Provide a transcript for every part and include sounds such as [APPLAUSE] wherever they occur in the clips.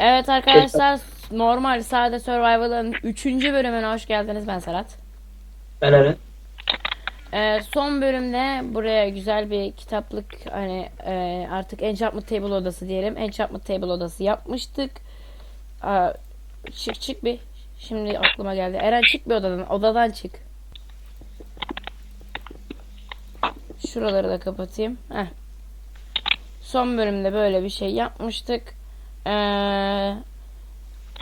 Evet arkadaşlar normal sade survival'ın 3. bölümüne hoş geldiniz ben Serhat. Ben Eren. Ee, son bölümde buraya güzel bir kitaplık hani e, artık enchantment table odası diyelim. Enchantment table odası yapmıştık. Aa, çık çık bir. Şimdi aklıma geldi. Eren çık bir odadan. Odadan çık. Şuraları da kapatayım. Heh. Son bölümde böyle bir şey yapmıştık. Ee,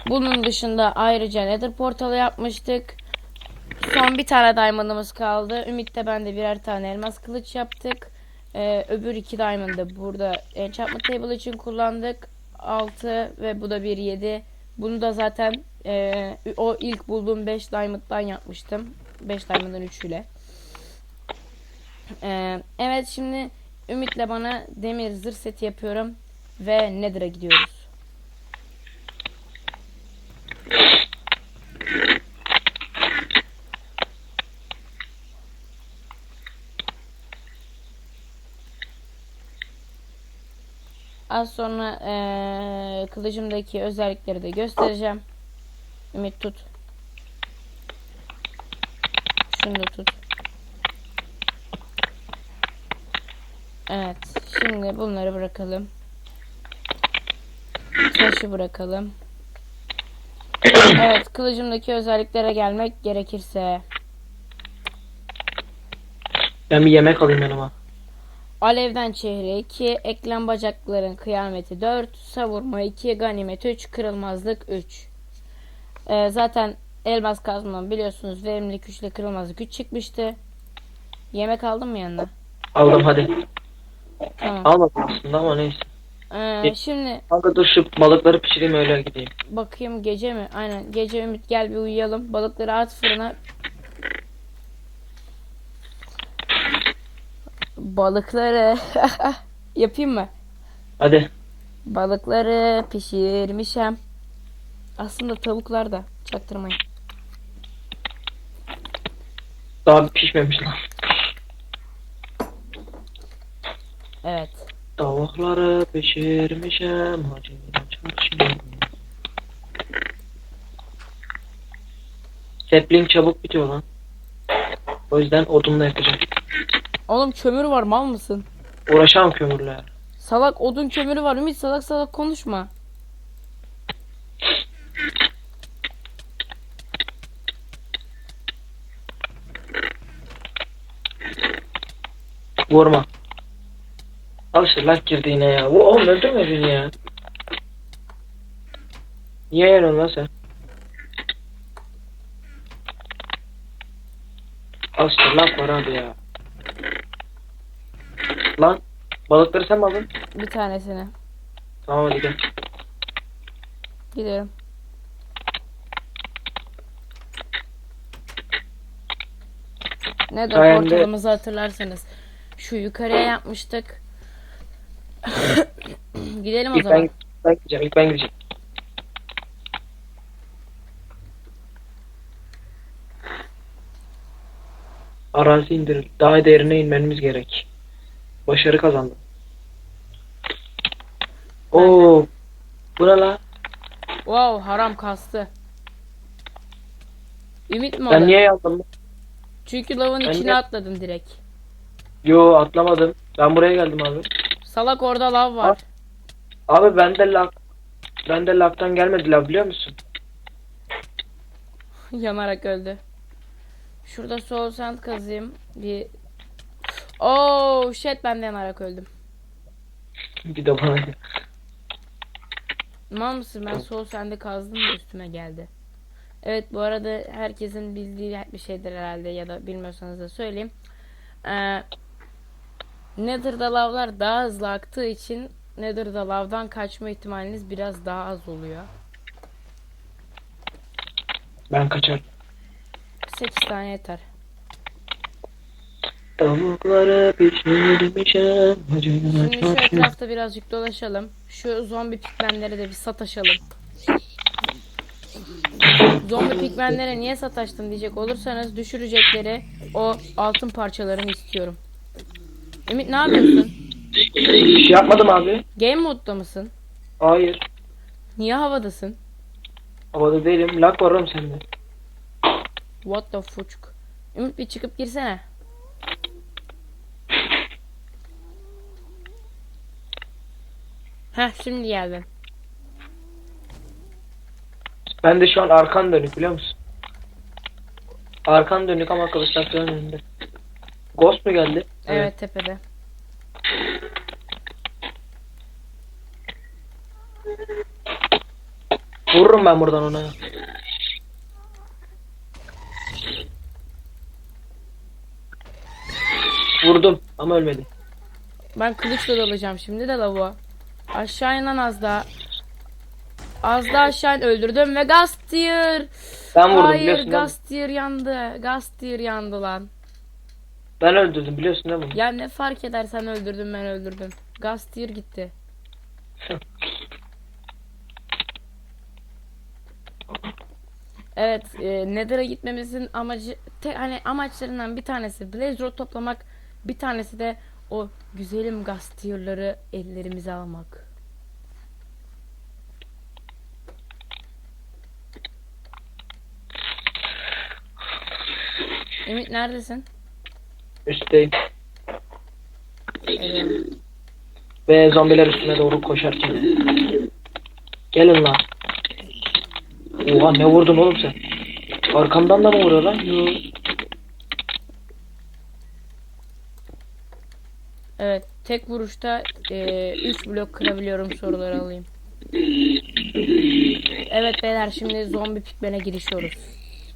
bunun dışında ayrıca Nether portalı yapmıştık. Son bir tane diamond'ımız kaldı. Ümit de ben de birer tane elmas kılıç yaptık. Ee, öbür iki diamond'ı burada enchantment table için kullandık. 6 ve bu da bir 7. Bunu da zaten e, o ilk bulduğum 5 diamond'dan yapmıştım. 5 diamond'ın 3'üyle. Ee, evet şimdi Ümit'le bana demir zırh seti yapıyorum. Ve Nether'a gidiyoruz. Az sonra eee, kılıcımdaki özellikleri de göstereceğim. Ümit tut. Şunu da tut. Evet. Şimdi bunları bırakalım. Taşı bırakalım. Evet. Kılıcımdaki özelliklere gelmek gerekirse. Ben bir yemek alayım yanıma. Alevden çehre 2, eklem bacakların kıyameti 4, savurma 2, ganimet 3, kırılmazlık 3. Ee, zaten elmas kazmam biliyorsunuz verimlilik 3 ile kırılmazlık 3 çıkmıştı. Yemek aldın mı yanına? Aldım hadi. Tamam. Almadım aslında ama neyse. Ee, şimdi Kanka dur şu balıkları pişireyim öyle gideyim. bakayım gece mi? Aynen gece Ümit gel bir uyuyalım. Balıkları at fırına. Balıkları [LAUGHS] yapayım mı? Hadi. Balıkları pişirmişem. Aslında tavuklar da çaktırmayın. Daha pişmemiş lan. Evet. Tavukları pişirmişim. Hacıyla çarşıya. Sapling çabuk bitiyor lan. O yüzden odunla yapacağım. Oğlum kömür var mal mısın? Uğraşamam kömürle. Salak odun kömürü var Ümit salak salak konuşma. Vurma. Al işte lak girdi yine ya. Bu oğlum öldürme beni ya. Niye yanıyorsun lan sen? Al işte lak var abi ya. Lan balıkları sen mi aldın? Bir tanesini. Tamam hadi gel. Gidiyorum. Ne de Sayende- portalımızı hatırlarsanız. Şu yukarıya yapmıştık. [LAUGHS] Gidelim o İlk zaman. ben, ben gideceğim. ilk ben gideceğim. Arazi indir. Daha derine inmemiz gerek. Başarı kazandım. Oo. Bu ne la? Wow haram kastı. Ümit mi Ben niye yazdım? Çünkü lavın Ben içine de- atladım direkt. Yo atlamadım. Ben buraya geldim abi. Salak orada lav var. Abi ben de lak ben de laktan gelmedi lav biliyor musun? [LAUGHS] Yanarak öldü. Şurada soul sand kazayım. Bir Oh shit ben de yanarak öldüm. Bir de bana Mal mısın ben soul sand'ı kazdım da üstüme geldi. Evet bu arada herkesin bildiği bir şeydir herhalde ya da bilmiyorsanız da söyleyeyim. Ee, Nether'da lavlar daha hızlı aktığı için Nether'da lavdan kaçma ihtimaliniz biraz daha az oluyor. ben kaçar. 8 tane yeter. Tavukları pişirmişim. Şimdi şu etrafta birazcık dolaşalım. Şu zombi pikmenlere de bir sataşalım. Zombi pikmenlere niye sataştım diyecek olursanız düşürecekleri o altın parçalarını istiyorum. Ümit ne yapıyorsun? Bir şey yapmadım abi. Game modda mısın? Hayır. Niye havadasın? Havada değilim. Lag var oğlum sende. What the fuck? Ümit bir çıkıp girsene. Heh şimdi geldin. Ben de şu an arkan dönük biliyor musun? Arkan dönük ama kılıçlar önünde. Ghost mu geldi? Evet, tepede. Vururum ben buradan ona. Vurdum ama ölmedi. Ben kılıçla dalacağım şimdi de lavuğa. Aşağı inen az daha. Az daha aşağı in öldürdüm ve Gastier. Ben vurdum Hayır biliyorsun mi? Gastier yandı. Gastier yandı lan. Ben öldürdüm biliyorsun değil mi? Ya ne fark eder sen öldürdün ben öldürdüm. Gastier gitti. Evet, e, Nether'a gitmemizin amacı te, hani amaçlarından bir tanesi Blaze Rod toplamak, bir tanesi de o güzelim Gastier'ları ellerimize almak. Ümit neredesin? Üstteyim. Ve zombiler üstüne doğru koşarken. Gelin lan. Oha ne vurdun oğlum sen? Arkamdan da mı vuruyor lan? Yo. Evet, tek vuruşta 3 blok kırabiliyorum soruları alayım. Evet beyler şimdi zombi pikmene girişiyoruz.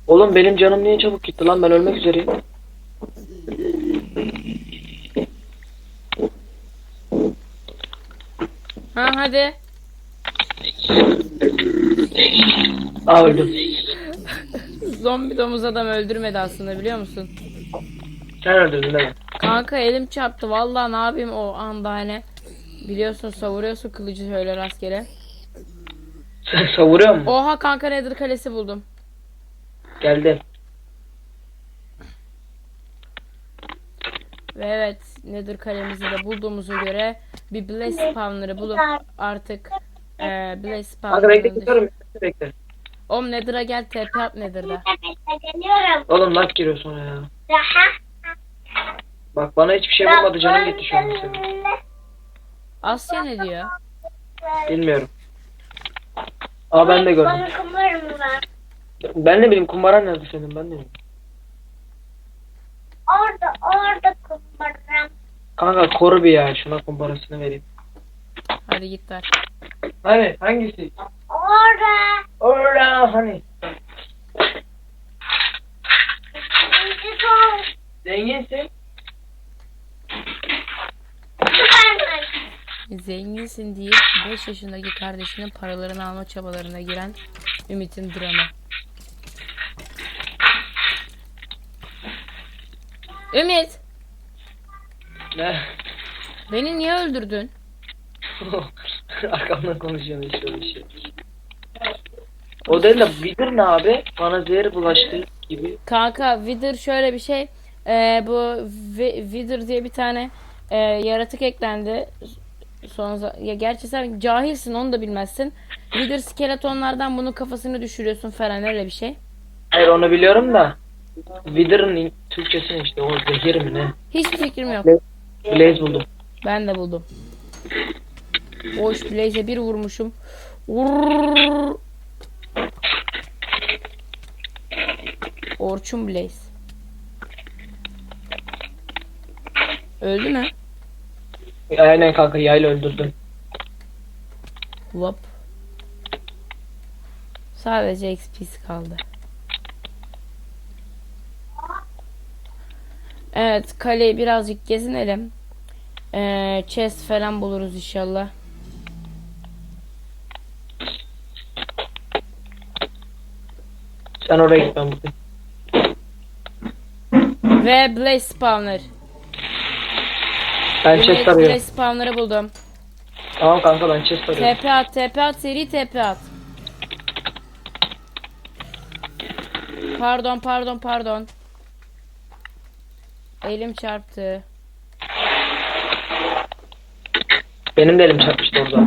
Oğlum benim canım niye çabuk gitti lan ben ölmek üzereyim. Ha hadi. Aa öldüm. Zombi domuz adam öldürmedi aslında biliyor musun? Sen öldürdün değil mi? Kanka elim çarptı vallahi ne yapayım o anda hani. Biliyorsun savuruyorsun kılıcı şöyle rastgele. Sen savuruyor musun? Oha kanka Nether kalesi buldum. Geldim. Ve evet Nether kalemizi de bulduğumuza göre bir Blaze Spawner'ı bulup artık e, Blaze Hadi bekle. Oğlum Nether'a gel TP at Nether'da. Geliyorum. Oğlum lag giriyor sonra ya. Daha. Bak bana hiçbir şey vurmadı canım gitti şu an senin. Asya ne diyor? Bilmiyorum. Aa ben de gördüm. Ben ne bileyim kumbaran nerede senin ben de bilmiyorum. Orada orada kumarım. Kanka koru bir ya şuna kumbarasını vereyim. Hadi git ver. Hani hangisi? Orada. Orada hani. Zenginsin. Zenginsin diye 5 yaşındaki kardeşinin paralarını alma çabalarına giren Ümit'in dramı. Ümit, Ne? beni niye öldürdün? [LAUGHS] Arkamdan konuşuyorum hiç öyle bir şey. O değil de bilir ne abi? Bana zehir bulaştı gibi. Kanka Wither şöyle bir şey. Ee, bu Wither diye bir tane e, yaratık eklendi. Son ya gerçi sen cahilsin onu da bilmezsin. Wither skeletonlardan bunun kafasını düşürüyorsun falan öyle bir şey. Hayır onu biliyorum da. Wither'ın Türkçesi işte o zehir mi ne? Hiçbir fikrim yok. Blaze buldum. Ben de buldum. Hoş Blaze'e bir vurmuşum. Vurr. Orçun Blaze. Öldü mü? Aynen kanka yayla öldürdüm. Lop. Sadece XP'si kaldı. Evet kaleyi birazcık gezinelim. Ee, chest falan buluruz inşallah. Sen oraya git ben buradayım. Ve Blaze Spawner. Ben Evet, chest arıyorum. Blaze Spawner'ı buldum. Tamam kanka ben chest arıyorum. TP at, TP at, seri TP at. Pardon, pardon, pardon. Elim çarptı. Benim de elim çarpmıştı orada.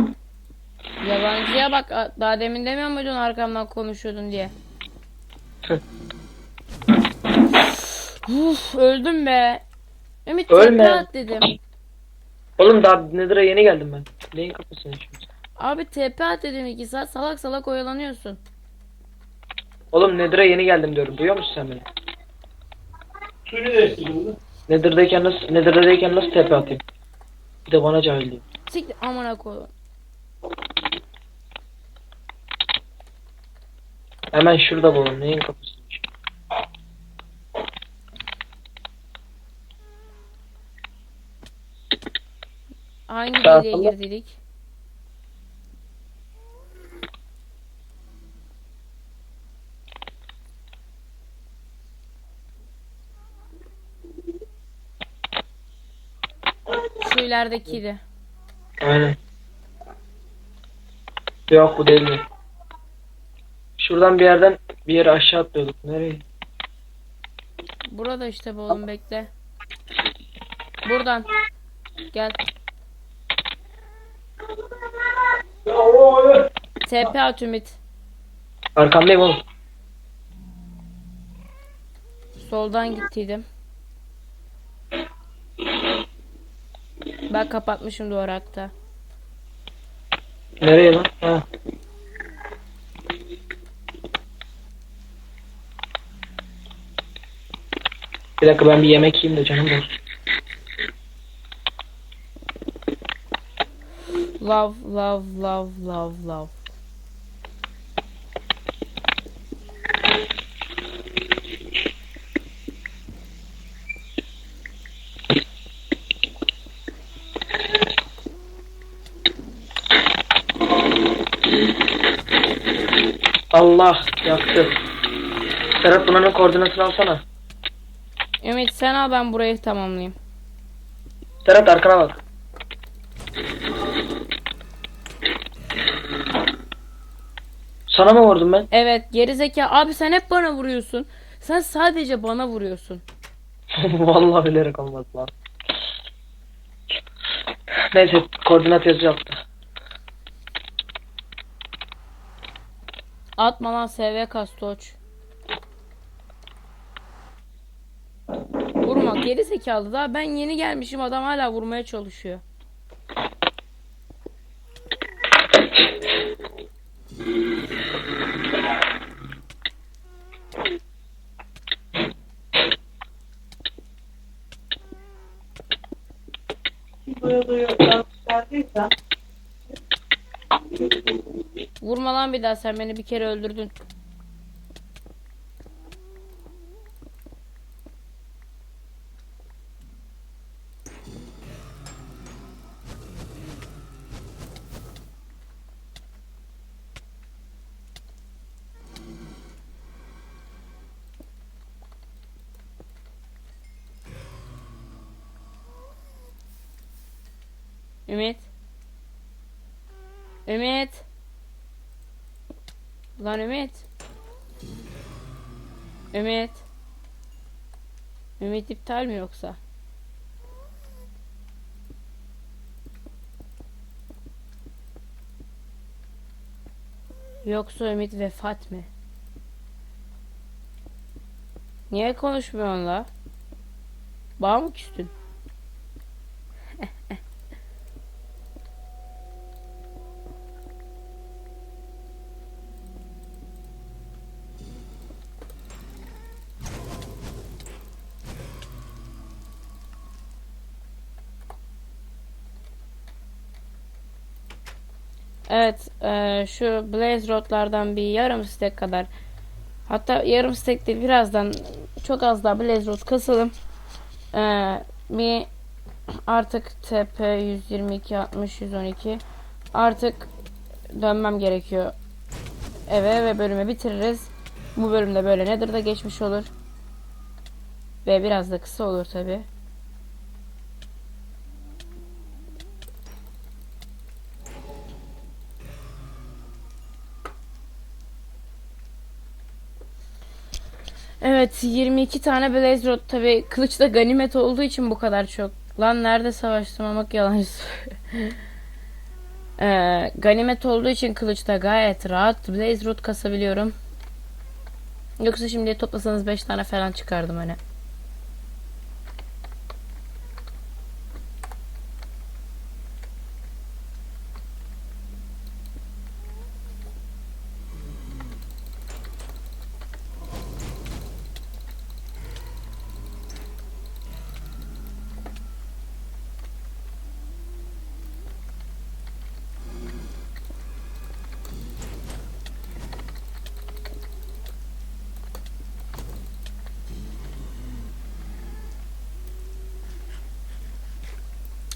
Yalancıya bak daha demin demiyor muydun arkamdan konuşuyordun diye. Uf, öldüm be. Ümit Ölme. dedim. Oğlum daha Nether'a yeni geldim ben. Neyin kapısını şimdi? Abi TP at dedim iki saat salak salak oyalanıyorsun. Oğlum Nether'a yeni geldim diyorum. Duyuyor musun sen beni? Nether'dayken nasıl, Nether'dayken nasıl TP atayım? Bir de bana cahil diyeyim. Siktir amına koyayım. Hemen şurada bulun. Neyin kapısını? Hangi deliğe girdik? Şu ileridekiydi. Aynen. Yok bu değil. Şuradan bir yerden bir yere aşağı atlıyorduk. Nereye? Burada işte bu oğlum bekle. Buradan. Gel. TP at Ümit. Arkamdayım oğlum. Soldan gittiydim. Ben kapatmışım hatta. Nereye lan? Ha. Bir dakika ben bir yemek yiyeyim de canım olsun. Love, love, love, love, love. Allah yaktı. Serhat bunların koordinatını alsana. Ümit sen al ben burayı tamamlayayım. Serhat arkana bak. Sana mı vurdum ben? Evet geri zeka. Abi sen hep bana vuruyorsun. Sen sadece bana vuruyorsun. [LAUGHS] Vallahi bilerek olmaz lan. Neyse koordinat yazıyor Atma lan SV kastoç. Vurma geri zekalı daha ben yeni gelmişim adam hala vurmaya çalışıyor. Vurma lan bir daha sen beni bir kere öldürdün. Ümit. Ümit. Lan Ümit. Ümit. Ümit iptal mi yoksa? Yoksa Ümit vefat mı? Niye konuşmuyorsun la? Bağ mı küstün? Evet, eee, şu Blaze Rod'lardan bir yarım stack kadar. Hatta yarım stack değil, birazdan çok az daha Blaze Rod kasalım. Eee, bir artık TP 122 60 112 artık dönmem gerekiyor eve ve bölümü bitiririz. Bu bölümde böyle nedir da geçmiş olur. Ve biraz da kısa olur tabi. Evet 22 tane Blaze Rod tabi kılıçta ganimet olduğu için bu kadar çok. Lan nerede savaştım ama yalancı. [LAUGHS] Ee, ganimet olduğu için kılıçta gayet rahat Blaze Root kasabiliyorum. Yoksa şimdi toplasanız 5 tane falan çıkardım hani.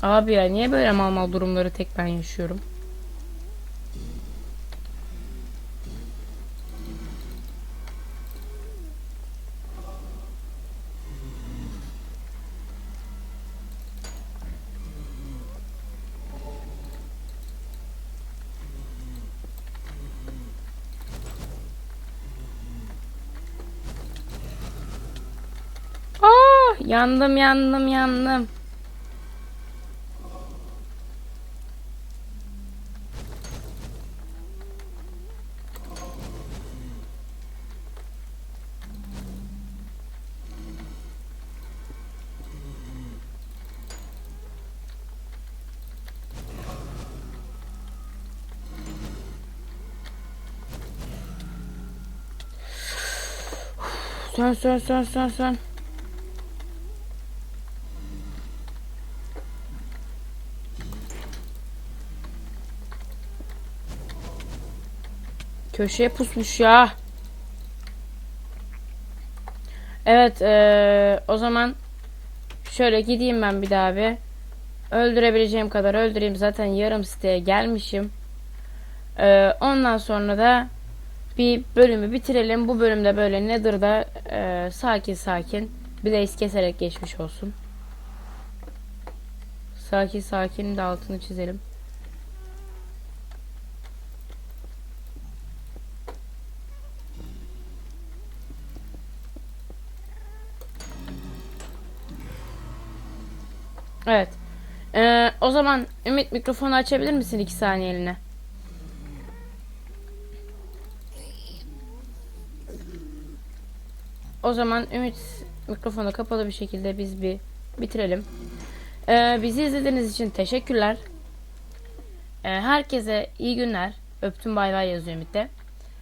Abi ya niye böyle mal mal durumları tek ben yaşıyorum? Aa, yandım yandım yandım. Sön sön sön sön sön. Köşeye pusmuş ya. Evet eee, o zaman şöyle gideyim ben bir daha bir. Öldürebileceğim kadar öldüreyim. Zaten yarım siteye gelmişim. Eee, ondan sonra da bir bölümü bitirelim. Bu bölümde böyle Nether'da eee, sakin sakin Blaze keserek geçmiş olsun. Sakin sakin de altını çizelim. Evet. Ee, o zaman Ümit mikrofonu açabilir misin iki saniyeliğine? O zaman Ümit mikrofonu kapalı bir şekilde biz bir bitirelim. Ee, bizi izlediğiniz için teşekkürler. Ee, herkese iyi günler. Öptüm bay bay yazıyor Ümit'te.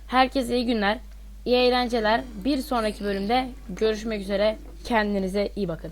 Herkese iyi günler. iyi eğlenceler. Bir sonraki bölümde görüşmek üzere. Kendinize iyi bakın.